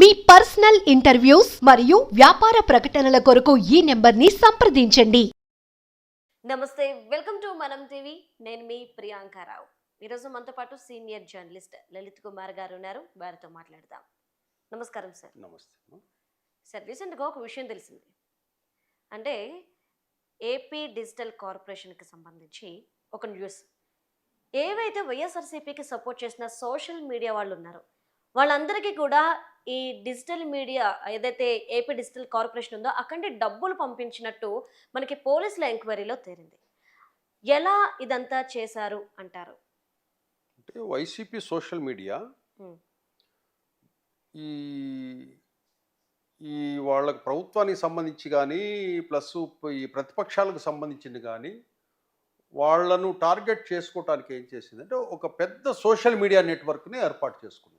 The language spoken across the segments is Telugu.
మీ పర్సనల్ ఇంటర్వ్యూస్ మరియు వ్యాపార ప్రకటనల కొరకు ఈ నెంబర్ని సంప్రదించండి. నమస్తే వెల్కమ్ టు మనం టీవీ. నేను మీ ప్రియాంకారావు ఈరోజు మనతో పాటు సీనియర్ జర్నలిస్ట్ లలిత్ కుమార్ గారు ఉన్నారు. వారితో మాట్లాడదాం. నమస్కారం సార్. నమస్తే సార్ రీసెంట్గా ఒక విషయం తెలిసింది. అంటే ఏపీ డిజిటల్ కార్పొరేషన్కి సంబంధించి ఒక న్యూస్. ఏవైతే వైఎస్ఆర్సీపీకి సపోర్ట్ చేసిన సోషల్ మీడియా వాళ్ళు ఉన్నారో వాళ్ళందరికీ కూడా ఈ డిజిటల్ మీడియా ఏదైతే ఏపీ డిజిటల్ కార్పొరేషన్ ఉందో అక్కడి డబ్బులు పంపించినట్టు మనకి పోలీసుల ఎంక్వైరీలో తేలింది. ఎలా ఇదంతా చేశారు అంటారు? అంటే వైసీపీ సోషల్ మీడియా. ఈ ఈ వాళ్ళ ప్రభుత్వానికి సంబంధించి కానీ ప్లస్ ఈ ప్రతిపక్షాలకు సంబంధించింది కానీ వాళ్ళను టార్గెట్ చేసుకోవటానికి ఏం చేసిందంటే ఒక పెద్ద సోషల్ మీడియా నెట్వర్క్ని ఏర్పాటు చేసుకుంది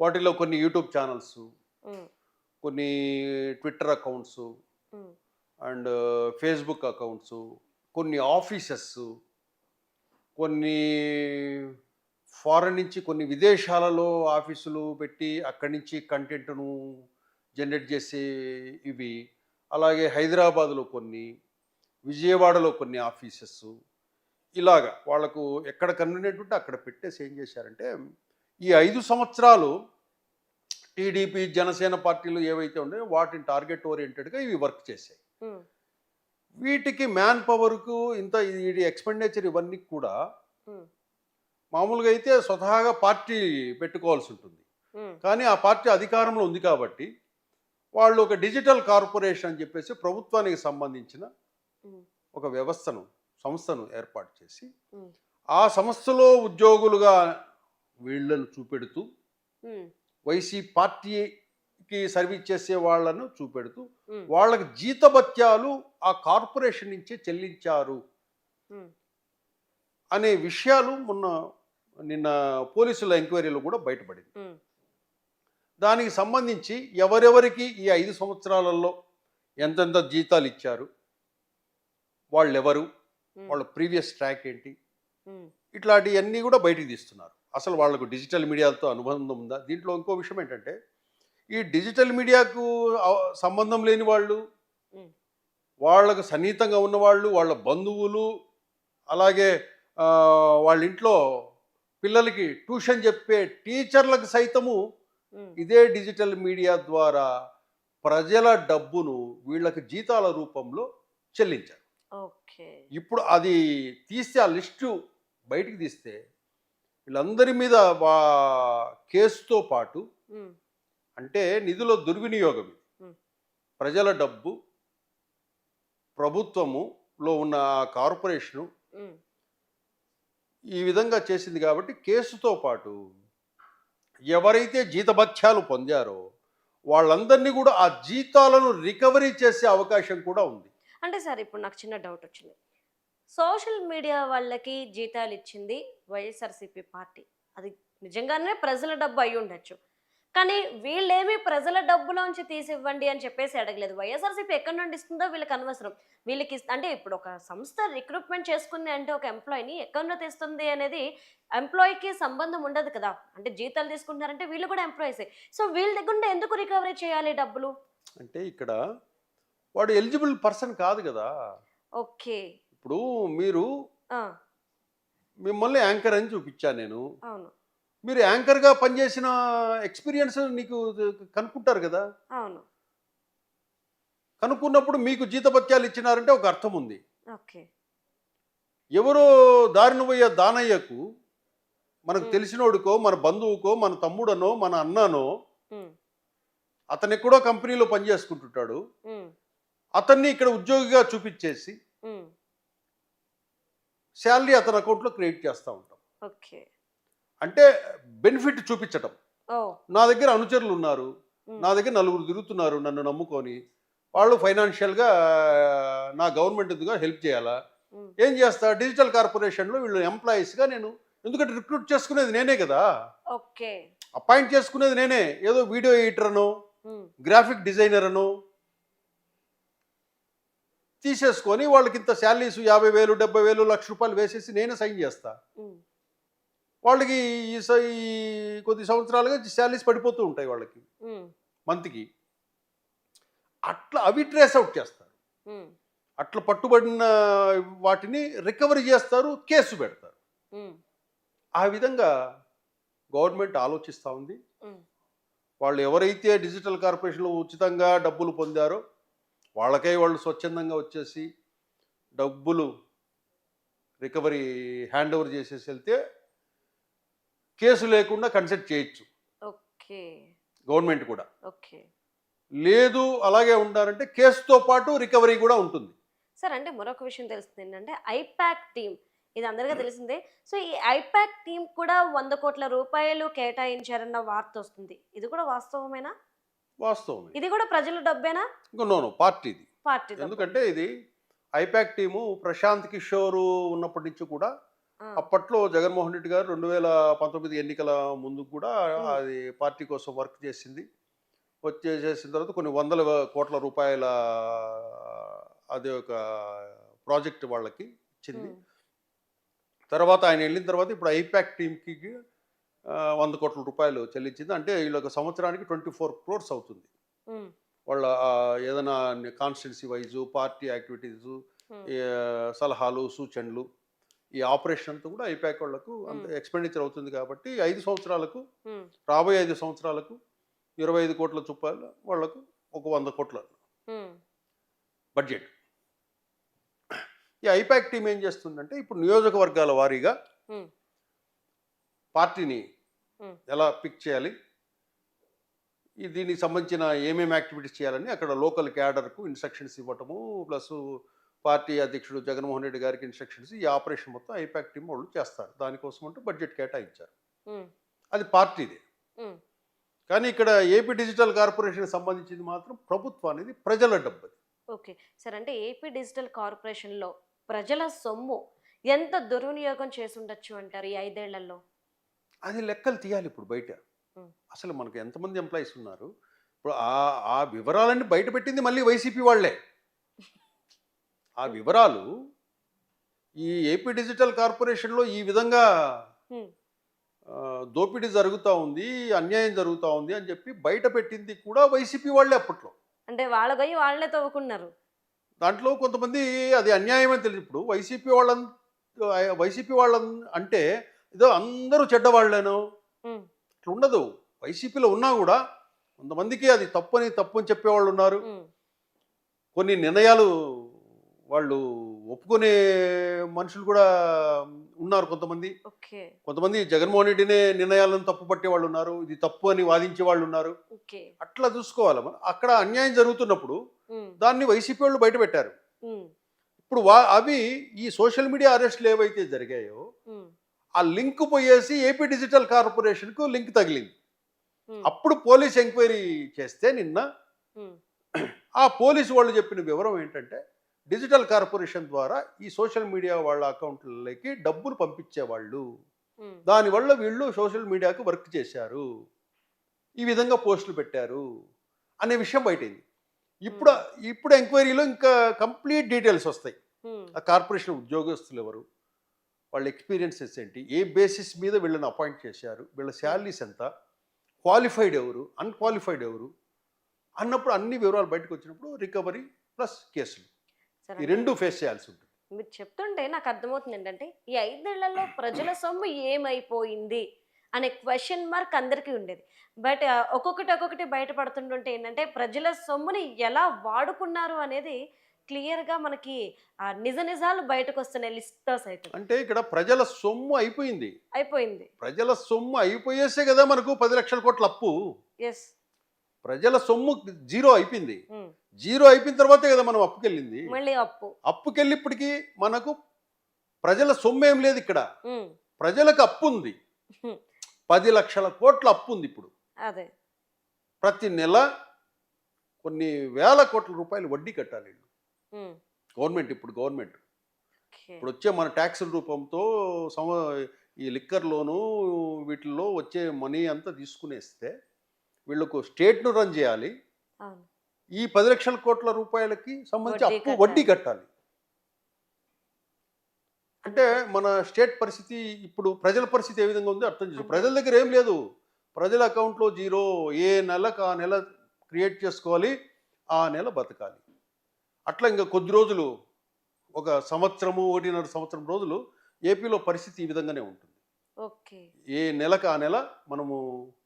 వాటిలో కొన్ని యూట్యూబ్ ఛానల్స్ కొన్ని Twitter accounts and Facebook accounts కొన్ని ఆఫీసెస్ కొన్ని ఫారెన్ నుంచి కొన్ని విదేశాలలో ఆఫీసులు పెట్టి అక్కడి నుంచి కంటెంట్ను జనరేట్ చేసే ఇవి. అలాగే హైదరాబాద్లో కొన్ని విజయవాడలో కొన్ని ఆఫీసెస్. ఇలాగా వాళ్ళకు ఎక్కడ కన్వీనియంట్ ఉంటే అక్కడ పెట్టేసి ఏం చేశారంటే ఈ ఐదు సంవత్సరాలు టీడీపీ జనసేన పార్టీలు ఏవైతే ఉన్నాయో వాటిని టార్గెట్ ఓరియంటెడ్గా ఇవి వర్క్ చేశాయి. వీటికి మ్యాన్ పవర్కు ఇంత ఇది ఎక్స్పెండిచర్ ఇవన్నీ కూడా మామూలుగా అయితే స్వతహాగా పార్టీ పెట్టుకోవాల్సి ఉంటుంది. కానీ ఆ పార్టీ అధికారంలో ఉంది కాబట్టి వాళ్ళు ఒక డిజిటల్ కార్పొరేషన్ అని చెప్పేసి ప్రభుత్వానికి సంబంధించిన ఒక వ్యవస్థను సంస్థను ఏర్పాటు చేసి ఆ సంస్థలో ఉద్యోగులుగా వీళ్ళను చూపెడుతూ వైసీ పార్టీకి సర్వీస్ చేసే వాళ్ళను చూపెడుతూ వాళ్ళకి జీతభత్యాలు ఆ కార్పొరేషన్ నుంచే చెల్లించారు. అనే విషయాలు మొన్న నిన్న పోలీసుల ఎంక్వైరీలో కూడా బయటపడింది. దానికి సంబంధించి ఎవరెవరికి ఈ ఐదు సంవత్సరాలలో ఎంతెంత జీతాలు ఇచ్చారు వాళ్ళెవరు వాళ్ళ ప్రీవియస్ ట్రాక్ ఏంటి ఇట్లాంటివన్నీ కూడా బయటికి తీస్తున్నారు. అసలు వాళ్ళకు డిజిటల్ మీడియాతో అనుబంధం ఉందా? దీంట్లో ఇంకో విషయం ఏంటంటే ఈ డిజిటల్ మీడియాకు సంబంధం లేని వాళ్ళు వాళ్ళకు సన్నిహితంగా ఉన్నవాళ్ళు వాళ్ళ బంధువులు అలాగే వాళ్ళ ఇంట్లో పిల్లలకి ట్యూషన్ చెప్పే టీచర్లకు సైతము ఇదే డిజిటల్ మీడియా ద్వారా ప్రజల డబ్బును వీళ్ళకి జీతాల రూపంలో చెల్లించారు. ఇప్పుడు అది తీస్తే ఆ లిస్టు బయటికి తీస్తే వీళ్ళందరి మీద వా కేసుతో పాటు అంటే నిధుల దుర్వినియోగం. ప్రజల డబ్బు ప్రభుత్వములో ఉన్న కార్పొరేషను ఈ విధంగా చేసింది కాబట్టి కేసుతో పాటు ఎవరైతే జీతభత్యాలు పొందారో వాళ్ళందరినీ కూడా ఆ జీతాలను రికవరీ చేసే అవకాశం కూడా ఉంది. అంటే సార్ ఇప్పుడు నాకు చిన్న డౌట్ వచ్చింది. సోషల్ మీడియా వాళ్ళకి జీతాలు ఇచ్చింది వైఎస్ఆర్సీపీ పార్టీ. అది నిజంగానే ప్రజల డబ్బు అయి ఉండొచ్చు. కానీ వీళ్ళేమి ప్రజల డబ్బులోంచి తీసివ్వండి అని చెప్పేసి అడగలేదు. వైఎస్ఆర్సీపీ ఎక్కడి నుండి ఇస్తుందో వీళ్ళకి అనవసరం. వీళ్ళకి అంటే ఇప్పుడు ఒక సంస్థ రిక్రూట్మెంట్ చేసుకుంది అంటే ఒక ఎంప్లాయీని ఎక్కడి నుండి తెస్తుంది అనేది ఎంప్లాయీకి సంబంధం ఉండదు కదా. అంటే జీతాలు తీసుకుంటున్నారంటే వీళ్ళు కూడా ఎంప్లాయీసే. సో వీళ్ళ దగ్గర ఎందుకు రికవరీ చేయాలి డబ్బులు? అంటే ఇక్కడ వాడు ఎలిజిబుల్ పర్సన్ కాదు కదా. ఓకే. ఇప్పుడు మీరు మిమ్మల్ని యాంకర్ అని చూపించాను నేను. అవును. మీరు యాంకర్గా పనిచేసిన ఎక్స్పీరియన్స్ నీకు కనుక్కుంటారు కదా? అవును. కనుక్కున్నప్పుడు మీకు జీతభత్యాలు ఇచ్చినారంటే ఒక అర్థం ఉంది. ఓకే. ఎవరో దారిన పోయే దానయ్యకు మనకు. తెలిసినోడుకో మన బంధువుకో మన తమ్ముడనో మన అన్ననో అతను ఎక్కడో కంపెనీలో పనిచేసుకుంటుంటాడు. అతన్ని ఇక్కడ ఉద్యోగిగా చూపించేసి శాలరీ అతని అకౌంట్లో క్రియేట్ చేస్తూ ఉంటాం. ఓకే. అంటే బెనిఫిట్ చూపించటం. నా దగ్గర అనుచరులు ఉన్నారు. నా దగ్గర నలుగురు తిరుగుతున్నారు నన్ను నమ్ముకొని. వాళ్ళు ఫైనాన్షియల్గా నా గవర్నమెంట్ ఎందుగా హెల్ప్ చేయాలా? ఏం చేస్తా? డిజిటల్ కార్పొరేషన్లో వీళ్ళు ఎంప్లాయీస్గా నేను ఎందుకంటే రిక్రూట్ చేసుకునేది నేనే కదా. అపాయింట్ చేసుకునేది నేనే. ఏదో వీడియో ఎడిటర్ అనో గ్రాఫిక్ డిజైనర్ అనో తీసేసుకొని వాళ్ళకి ఇంత శాలరీస్ యాభై వేలు డెబ్బై వేలు లక్ష రూపాయలు వేసేసి నేనే సైన్ చేస్తా. వాళ్ళకి ఈ స- ఈ కొద్ది సంవత్సరాలుగా శాలరీస్ పడిపోతూ ఉంటాయి వాళ్ళకి. మంత్కి. అట్లా అవి ట్రేస్ అవుట్ చేస్తారు. అట్లా పట్టుబడిన వాటిని రికవరీ చేస్తారు కేసు పెడతారు. ఆ విధంగా గవర్నమెంట్ ఆలోచిస్తూ ఉంది. వాళ్ళు ఎవరైతే డిజిటల్ కార్పొరేషన్లో ఉచితంగా డబ్బులు పొందారో వాళ్ళకై వాళ్ళు స్వచ్ఛందంగా వచ్చేసి డబ్బులు రికవరీ హ్యాండ్ ఓవర్ చేసేసి వెళ్తే కేసు లేకుండా కన్సెప్ట్ చేయొచ్చు. ఓకే. గవర్నమెంట్ కూడా. ఓకే. లేదు అలాగే ఉండాలంటే కేసుతో పాటు రికవరీ కూడా ఉంటుంది. సార్ అంటే మరొక విషయం తెలుస్తుంది ఏంటంటే ఐపాక్ టీం ఇది అందరికీ తెలిసిందే. సో ఈ ఐపాక్ టీం కూడా వంద కోట్ల రూపాయలు కేటాయించారన్న వార్త వస్తుంది. ఇది కూడా వాస్తవమేనా? వాస్తవమే. ఇది కూడా ప్రజల డబ్బేనా? నోను పార్టీది. పార్టీ? ఎందుకంటే ఇది ఐపాక్ టీము ప్రశాంత్ కిషోర్ ఉన్నప్పటి నుంచి కూడా అప్పట్లో జగన్మోహన్ రెడ్డి గారు రెండు వేల పంతొమ్మిది ఎన్నికల ముందు కూడా. అది పార్టీ కోసం వర్క్ చేసింది. వచ్చేసేసిన తర్వాత కొన్ని వందల కోట్ల రూపాయల అది ఒక ప్రాజెక్ట్ వాళ్ళకి ఇచ్చింది. తర్వాత ఆయన వెళ్ళిన తర్వాత ఇప్పుడు ఐపాక్ టీంకి వంద కోట్ల రూపాయలు చెల్లించింది. అంటే వీళ్ళ ఒక సంవత్సరానికి ట్వంటీ ఫోర్ క్రోర్స్ అవుతుంది. వాళ్ళ ఏదైనా కాన్స్టిట్యున్సీ వైజు పార్టీ యాక్టివిటీస్ సలహాలు సూచనలు ఈ ఆపరేషన్ అంతా కూడా ఐపాక్ వాళ్ళకు అంత. ఎక్స్పెండిచర్ అవుతుంది కాబట్టి ఐదు సంవత్సరాలకు రాబోయే ఐదు సంవత్సరాలకు ఇరవై ఐదు కోట్ల చొప్పున వాళ్ళకు ఒక వంద కోట్ల బడ్జెట్. ఈ ఐపాక్ టీం ఏం చేస్తుందంటే ఇప్పుడు నియోజకవర్గాల వారీగా పార్టీని. ఎలా పిక్ చేయాలి? దీనికి సంబంధించిన ఏమేమి యాక్టివిటీస్ చేయాలని అక్కడ లోకల్ క్యాడర్కు ఇన్స్ట్రక్షన్స్ ఇవ్వటము ప్లస్ పార్టీ అధ్యక్షుడు జగన్మోహన్ రెడ్డి గారికి ఇన్స్ట్రక్షన్స్ ఈ ఆపరేషన్ మొత్తం ఐపాక్ టీం వాళ్ళు చేస్తారు. దానికోసం అంటూ బడ్జెట్ కేటాయించారు. అది పార్టీదే. కానీ ఇక్కడ ఏపీ డిజిటల్ కార్పొరేషన్ సంబంధించింది మాత్రం ప్రభుత్వానికి ప్రజల డబ్బు. ఓకే. సార్ అంటే ఏపీ డిజిటల్ కార్పొరేషన్లో ప్రజల సొమ్ము ఎంత దుర్వినియోగం చేసి ఉండొచ్చు అంటారు ఈ ఐదేళ్ళలో? అది లెక్కలు తీయాలి ఇప్పుడు బయట. అసలు మనకు ఎంతమంది ఎంప్లాయీస్ ఉన్నారు? ఇప్పుడు ఆ ఆ వివరాలన్నీ బయట పెట్టింది మళ్ళీ వైసీపీ వాళ్ళే. ఆ వివరాలు ఈ ఏపీ డిజిటల్ కార్పొరేషన్లో ఈ విధంగా దోపిడీ జరుగుతూ ఉంది అన్యాయం జరుగుతూ ఉంది అని చెప్పి బయట పెట్టింది కూడా వైసీపీ వాళ్ళే అప్పట్లో. అంటే వాళ్ళ గొయ్యి వాళ్ళే తవ్వుకున్నారు. దాంట్లో కొంతమంది అది అన్యాయం అని తెలిసి ఇప్పుడు వైసీపీ వాళ్ళ వైసీపీ వాళ్ళ అంటే ఏదో అందరూ చెడ్డవాళ్ళేనో. ఇట్లా ఉండదు వైసీపీలో ఉన్నా కూడా కొంతమందికి అది తప్పని తప్పు అని చెప్పేవాళ్ళు ఉన్నారు కొన్ని నిర్ణయాలు వాళ్ళు ఒప్పుకునే మనుషులు కూడా ఉన్నారు కొంతమంది. కొంతమంది జగన్మోహన్ రెడ్డినే నిర్ణయాలను తప్పు పట్టే వాళ్ళు ఉన్నారు ఇది తప్పు అని వాదించే వాళ్ళు ఉన్నారు అట్లా చూసుకోవాలి. అక్కడ అన్యాయం జరుగుతున్నప్పుడు దాన్ని వైసీపీ వాళ్ళు బయట పెట్టారు. ఇప్పుడు వా అవి ఈ సోషల్ మీడియా అరెస్టులు ఏవైతే జరిగాయో ఆ లింక్ పోయేసి ఏపీ డిజిటల్ కార్పొరేషన్కు లింక్ తగిలింది. అప్పుడు పోలీస్ ఎంక్వైరీ చేస్తే నిన్న ఆ పోలీసు వాళ్ళు చెప్పిన వివరం ఏంటంటే డిజిటల్ కార్పొరేషన్ ద్వారా ఈ సోషల్ మీడియా వాళ్ళ అకౌంట్లలోకి డబ్బులు పంపించేవాళ్ళు. దానివల్ల వీళ్ళు సోషల్ మీడియాకు వర్క్ చేశారు. ఈ విధంగా పోస్టులు పెట్టారు అనే విషయం బయటైంది. ఇప్పుడు ఇప్పుడు ఎంక్వైరీలో ఇంకా కంప్లీట్ డీటెయిల్స్ వస్తాయి. ఆ కార్పొరేషన్ ఉద్యోగస్తులు ఎవరు? వాళ్ళ ఎక్స్పీరియన్సెస్ ఏంటి? ఏ బేసిస్ మీద వీళ్ళని అపాయింట్ చేశారు? వీళ్ళ శాలరీస్ ఎంత? క్వాలిఫైడ్ ఎవరు? అన్క్వాలిఫైడ్ ఎవరు? అన్నప్పుడు అన్ని వివరాలు బయటకు వచ్చినప్పుడు రికవరీ ప్లస్ కేసులు. ఈ రెండు ఫేస్ చేయాల్సి ఉంటుంది. మీరు చెప్తుంటే నాకు అర్థమవుతుంది ఏంటంటే ఈ ఐదేళ్ళలో ప్రజల సొమ్ము ఏమైపోయింది అనే క్వశ్చన్ మార్క్ అందరికీ ఉండేది. బట్ ఒక్కొక్కటి ఒక్కొక్కటి బయటపడుతుంటుంటే ఏంటంటే ప్రజల సొమ్ముని ఎలా వాడుకున్నారు అనేది క్లియర్గా మనకి ఆ, నిజ నిజాలు బయటకు వస్తున్నాయి లిస్టర్స్ అయితే. అంటే ఇక్కడ ప్రజల సొమ్ము అయిపోయింది. అయిపోయింది. ప్రజల సొమ్ము అయిపోయేసే కదా మనకు పది లక్షల కోట్ల అప్పు. ఎస్ ప్రజల సొమ్ము జీరో అయిపోయింది. జీరో అయిపోయిన తర్వాతే కదా మనం అప్పుకెళ్ళింది. మళ్ళీ అప్పు. అప్పుకెళ్ళి ఇప్పటికి మనకు ప్రజల సొమ్ము ఏం లేదు ఇక్కడ. ఉమ్, ప్రజలకు అప్పు ఉంది. హ్మ్. పది లక్షల కోట్ల అప్పు ఉంది ఇప్పుడు. అదే. ప్రతి నెల కొన్ని వేల కోట్ల రూపాయలు వడ్డీ కట్టాలి గవర్నమెంట్ ఇప్పుడు గవర్నమెంట్. ఇప్పుడు వచ్చే మన ట్యాక్సుల రూపంతో సమ ఈ లిక్కర్లోను వీటిల్లో వచ్చే మనీ అంతా తీసుకునేస్తే వీళ్ళకు స్టేట్ను రన్ చేయాలి. ఈ పది లక్షల కోట్ల రూపాయలకి సంబంధించి అప్పు వడ్డీ కట్టాలి. అంటే మన స్టేట్ పరిస్థితి ఇప్పుడు ప్రజల పరిస్థితి ఏ విధంగా ఉందో అర్థం చేసుకో ప్రజల దగ్గర ఏం లేదు. ప్రజల అకౌంట్లో జీరో ఏ నెలకు ఆ నెల క్రియేట్ చేసుకోవాలి ఆ నెల బతకాలి. అట్లా ఇంకా కొద్ది రోజులు ఒక సంవత్సరము ఒకటిన్నర సంవత్సరం రోజులు ఏపీలో పరిస్థితి ఈ విధంగానే ఉంటుంది. ఓకే. ఏ నెలకు ఆ నెల మనము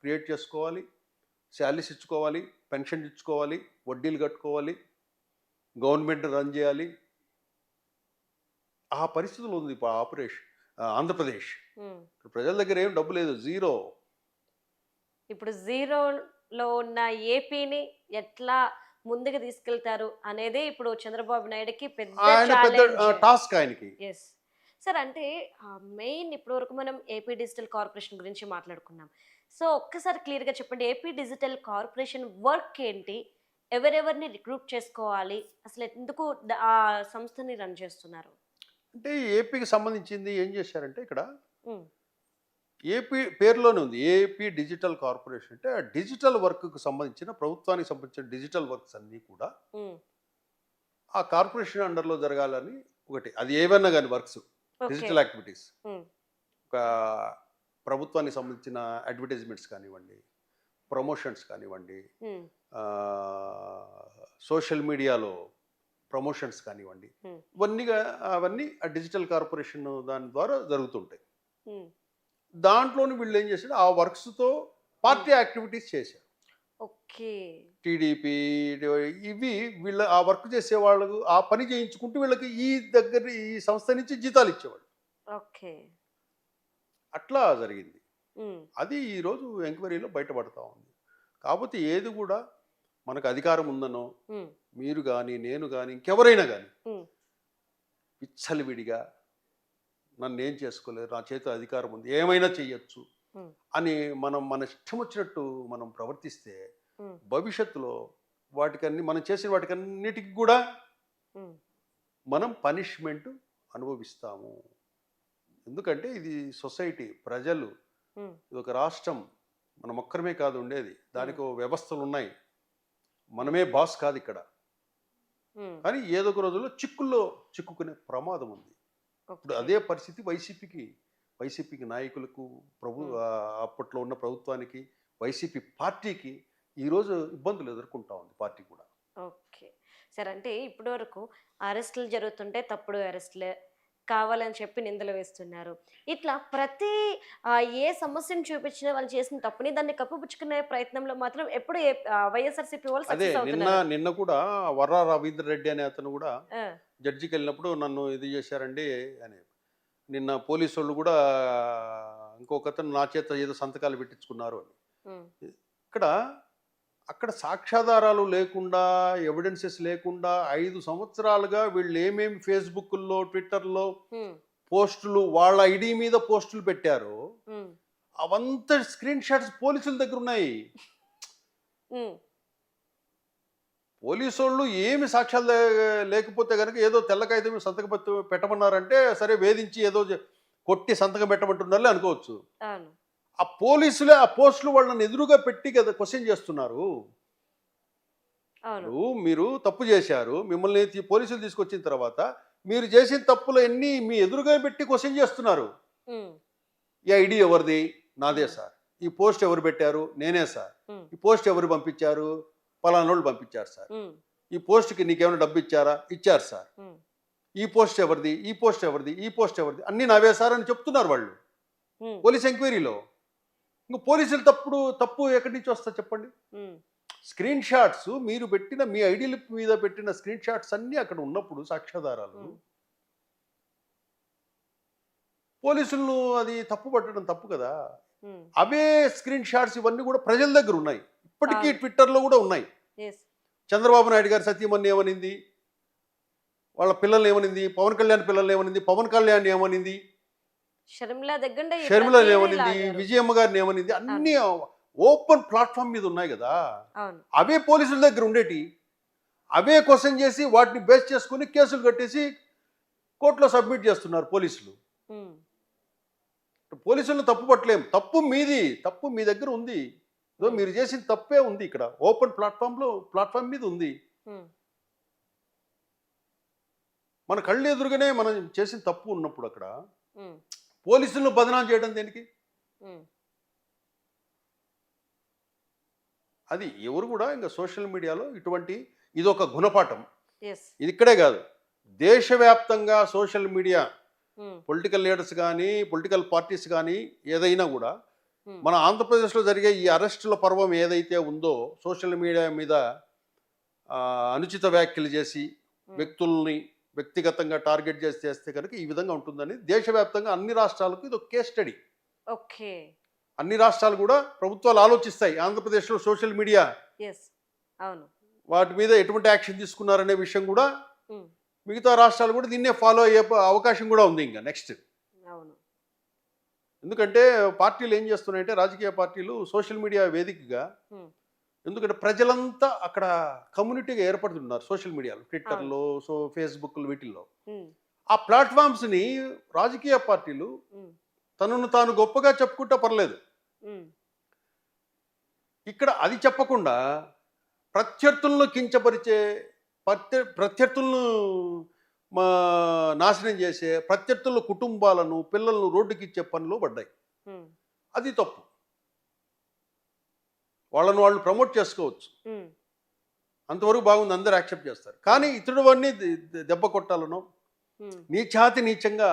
క్రియేట్ చేసుకోవాలి శాలరీస్ ఇచ్చుకోవాలి పెన్షన్ ఇచ్చుకోవాలి వడ్డీలు కట్టుకోవాలి గవర్నమెంట్ రన్ చేయాలి. ఆ పరిస్థితులు ఉంది ఇప్పుడు ఆపరేషన్ ఆంధ్రప్రదేశ్. ప్రజల దగ్గర ఏం డబ్బు లేదు జీరో. ఇప్పుడు జీరోలో ఉన్న ఏపీని ఎట్లా ముందుకు తీసుకెళ్తారు అనేది ఇప్పుడు చంద్రబాబు నాయుడుకి పెద్ద టాస్క్ ఆయనకి. ఎస్ సార్ అంటే మెయిన్ ఇప్పటివరకు మనం ఏపీ డిజిటల్ కార్పొరేషన్ గురించి మాట్లాడుకున్నాం. సో ఒక్కసారి క్లియర్గా చెప్పండి ఏపీ డిజిటల్ కార్పొరేషన్ వర్క్ ఏంటి? ఎవరెవరిని రిక్రూట్ చేసుకోవాలి? అసలు ఎందుకు ఆ సంస్థని రన్ చేస్తున్నారు? అంటే ఏపీకి సంబంధించింది ఏం చేశారంటే ఇక్కడ ఉమ్, ఏపీ పేరులోనే ఉంది. ఏపీ డిజిటల్ కార్పొరేషన్ అంటే ఆ డిజిటల్ వర్క్కు సంబంధించిన ప్రభుత్వానికి సంబంధించిన డిజిటల్ వర్క్స్ అన్నీ కూడా ఆ కార్పొరేషన్ అండర్లో జరగాలని ఒకటి అది ఏవైనా కానీ వర్క్స్ డిజిటల్ యాక్టివిటీస్. ఒక ప్రభుత్వానికి సంబంధించిన అడ్వర్టైజ్మెంట్స్ కానివ్వండి ప్రమోషన్స్ కానివ్వండి సోషల్ మీడియాలో ప్రమోషన్స్ కానివ్వండి. ఇవన్నీ అవన్నీ ఆ డిజిటల్ కార్పొరేషన్ దాని ద్వారా జరుగుతుంటాయి. దాంట్లోని వీళ్ళు ఏం చేశారు? ఆ వర్క్స్తో పార్టీ యాక్టివిటీస్ చేశారు. ఓకే. టీడీపీ ఇవి వీళ్ళ ఆ వర్క్ చేసే వాళ్ళకు ఆ పని చేయించుకుంటూ వీళ్ళకి ఈ దగ్గర ఈ సంస్థ నుంచి జీతాలు ఇచ్చేవాళ్ళు. ఓకే. అట్లా జరిగింది. ఉమ్, అది ఈరోజు ఎంక్వైరీలో బయటపడతా ఉంది. కాకపోతే ఏది కూడా మనకు అధికారం ఉందనో ఉమ్, మీరు కానీ నేను కానీ ఇంకెవరైనా కానీ విచ్చలవిడిగా నన్ను ఏం చేసుకోలేదు నా చేతిలో అధికారం ఉంది ఏమైనా చెయ్యొచ్చు. అని మనం మన ఇష్టం వచ్చినట్టు మనం ప్రవర్తిస్తే భవిష్యత్తులో వాటికన్ని మనం చేసిన వాటికన్నిటికి కూడా మనం పనిష్మెంట్ అనుభవిస్తాము. ఎందుకంటే ఇది సొసైటీ ప్రజలు ఇది ఒక రాష్ట్రం మనం ఒక్కరమే కాదు ఉండేది. దానికి వ్యవస్థలు ఉన్నాయి. మనమే బాస్ కాదు ఇక్కడ. కానీ ఏదో ఒక రోజుల్లో చిక్కుల్లో చిక్కుకునే ప్రమాదం ఉంది. ఇప్పుడు. అదే పరిస్థితి వైసీపీకి వైసీపీకి నాయకులకు ప్రభు అప్పట్లో ఉన్న ప్రభుత్వానికి వైసీపీ పార్టీకి ఈరోజు ఇబ్బందులు ఎదుర్కొంటా ఉంది పార్టీ కూడా. ఓకే. సరే అంటే ఇప్పటి వరకు అరెస్టులు జరుగుతుంటే తప్పుడు అరెస్టులు కావాలని చెప్పి నిందలు వేస్తున్నారు. ఇట్లా ప్రతి ఏ సమస్యను చూపించినా వాళ్ళు చేసిన తప్పుని దాన్ని కప్పుపుచ్చుకునే ప్రయత్నంలో మాత్రం ఎప్పుడు వైఎస్ఆర్సీపీ వాళ్ళు నిన్న నిన్న కూడా వర్రా రవీంద్ర రెడ్డి అనే అతను కూడా జడ్జికి వెళ్ళినప్పుడు నన్ను ఇది చేశారండి అని నిన్న పోలీసు వాళ్ళు కూడా ఇంకొక అతను నా చేత ఏదో సంతకాలు పెట్టించుకున్నారు అని. ఇక్కడ అక్కడ సాక్ష్యాధారాలు లేకుండా ఎవిడెన్సెస్ లేకుండా ఐదు సంవత్సరాలుగా వీళ్ళు ఏమేమి ఫేస్బుక్లో ట్విట్టర్లో పోస్టులు వాళ్ళ ఐడి మీద పోస్టులు పెట్టారో అవంతా స్క్రీన్ షాట్స్ పోలీసుల దగ్గర ఉన్నాయి. పోలీసు వాళ్ళు ఏమి సాక్ష్యాలు లేకపోతే కనుక ఏదో తెల్లకైతే మీరు సంతకం పెట్ట- పెట్టమన్నారంటే సరే వేధించి ఏదో కొట్టి సంతకం పెట్టమంటున్నారులే అనుకోవచ్చు. ఆ పోలీసులే ఆ పోస్టులు వాళ్ళని ఎదురుగా పెట్టి కదా క్వశ్చన్ చేస్తున్నారు. మీరు తప్పు చేశారు మిమ్మల్ని పోలీసులు తీసుకొచ్చిన తర్వాత మీరు చేసిన తప్పులు ఎన్ని మీ ఎదురుగా పెట్టి క్వశ్చన్ చేస్తున్నారు. ఈ ఐడి ఎవరిది? నాదే సార్. ఈ పోస్ట్ ఎవరు పెట్టారు? నేనే సార్. ఈ పోస్ట్ ఎవరు పంపించారు? పలానా వాళ్ళు పంపించారు సార్. ఈ పోస్ట్కి నీకేమైనా డబ్బు ఇచ్చారా? ఇచ్చారు సార్. ఈ పోస్ట్ ఎవరిది? ఈ పోస్ట్ ఎవరిది? ఈ పోస్ట్ ఎవరిది? అన్నీ నావే సార్ అని చెప్తున్నారు వాళ్ళు. పోలీస్ ఎంక్వైరీలో. ఇంకా పోలీసులు తప్పుడు తప్పు ఎక్కడి నుంచి వస్తా చెప్పండి? స్క్రీన్ షాట్స్ మీరు పెట్టిన మీ ఐడీల మీద పెట్టిన స్క్రీన్ షాట్స్ అన్నీ అక్కడ ఉన్నప్పుడు సాక్ష్యాధారాలు. పోలీసులను అది తప్పు పట్టడం తప్పు కదా? అవే స్క్రీన్ షాట్స్ ఇవన్నీ కూడా ప్రజల దగ్గర ఉన్నాయి. ఇప్పటికీ. ట్విట్టర్లో కూడా ఉన్నాయి. చంద్రబాబు నాయుడు గారి సత్యమని ఏమనింది? వాళ్ళ పిల్లల్ని ఏమనింది? పవన్ కళ్యాణ్ పిల్లల్ని ఏమనింది? పవన్ కళ్యాణ్ ఏమనింది? షర్మిల దగ్గర షర్మిల ఏమనింది? విజయమ్మ గారిని ఏమనింది? అన్నీ ఓపెన్ ప్లాట్ఫామ్ మీద ఉన్నాయి కదా. అవే పోలీసుల దగ్గర ఉండేటి. అవే క్వశ్చన్ చేసి వాటిని బేస్ చేసుకుని కేసులు కట్టేసి కోర్టులో సబ్మిట్ చేస్తున్నారు పోలీసులు. పోలీసులను తప్పు పట్టలేం. తప్పు మీది. తప్పు మీ దగ్గర ఉంది. మీరు చేసిన తప్పే ఉంది ఇక్కడ. ఓపెన్ ప్లాట్ఫామ్లో ప్లాట్ఫామ్ మీద ఉంది. మన కళ్ళు ఎదురుగానే మనం చేసిన తప్పు ఉన్నప్పుడు అక్కడ పోలీసులను బదనాం చేయడం దేనికి? అది ఎవరు కూడా ఇంకా సోషల్ మీడియాలో ఇటువంటి ఇది ఒక గుణపాఠం ఇది ఇక్కడే కాదు. దేశవ్యాప్తంగా సోషల్ మీడియా పొలిటికల్ లీడర్స్ కానీ పొలిటికల్ పార్టీస్ కానీ ఏదైనా కూడా మన ఆంధ్రప్రదేశ్లో జరిగే ఈ అరెస్టుల పర్వం ఏదైతే ఉందో సోషల్ మీడియా మీద అనుచిత వ్యాఖ్యలు చేసి వ్యక్తుల్ని వ్యక్తిగతంగా టార్గెట్ చేసి చేస్తే కనుక ఈ విధంగా ఉంటుందని దేశవ్యాప్తంగా అన్ని రాష్ట్రాలకు ఇది ఒక కేస్ స్టడీ. ఓకే. అన్ని రాష్ట్రాలు కూడా ప్రభుత్వాలు ఆలోచిస్తాయి. ఆంధ్రప్రదేశ్లో సోషల్ మీడియా అవును. వాటి మీద ఎటువంటి యాక్షన్ తీసుకున్నారనే విషయం కూడా మిగతా రాష్ట్రాలు కూడా దీన్నే ఫాలో అయ్యే అవకాశం కూడా ఉంది ఇంకా నెక్స్ట్. ఎందుకంటే పార్టీలు ఏం చేస్తున్నాయంటే రాజకీయ పార్టీలు సోషల్ మీడియా వేదికగా ఎందుకంటే ప్రజలంతా అక్కడ కమ్యూనిటీగా ఏర్పడుతున్నారు సోషల్ మీడియాలో ట్విట్టర్లో సో ఫేస్బుక్లు వీటిల్లో. ఆ ప్లాట్ఫామ్స్ని రాజకీయ పార్టీలు తనను తాను గొప్పగా చెప్పుకుంటా పర్లేదు. ఇక్కడ అది చెప్పకుండా ప్రత్యర్థులను కించపరిచే ప్రత్య ప్రత్యర్థులను నాశనం చేసే ప్రత్యర్థుల కుటుంబాలను పిల్లలను రోడ్డుకి ఇచ్చే పనులు పడ్డాయి. అది తప్పు. వాళ్ళను వాళ్ళు ప్రమోట్ చేసుకోవచ్చు. అంతవరకు బాగుంది అందరూ యాక్సెప్ట్ చేస్తారు. కానీ ఇతడు వాడిని దెబ్బ కొట్టాలనో నీచాతి నీచంగా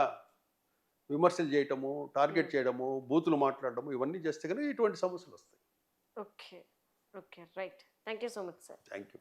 విమర్శలు చేయటము టార్గెట్ చేయడము బూతులు మాట్లాడడము ఇవన్నీ చేస్తే కనుక ఇటువంటి సమస్యలు వస్తాయి. Okay. Okay. Right. Thank you so much sir. Thank you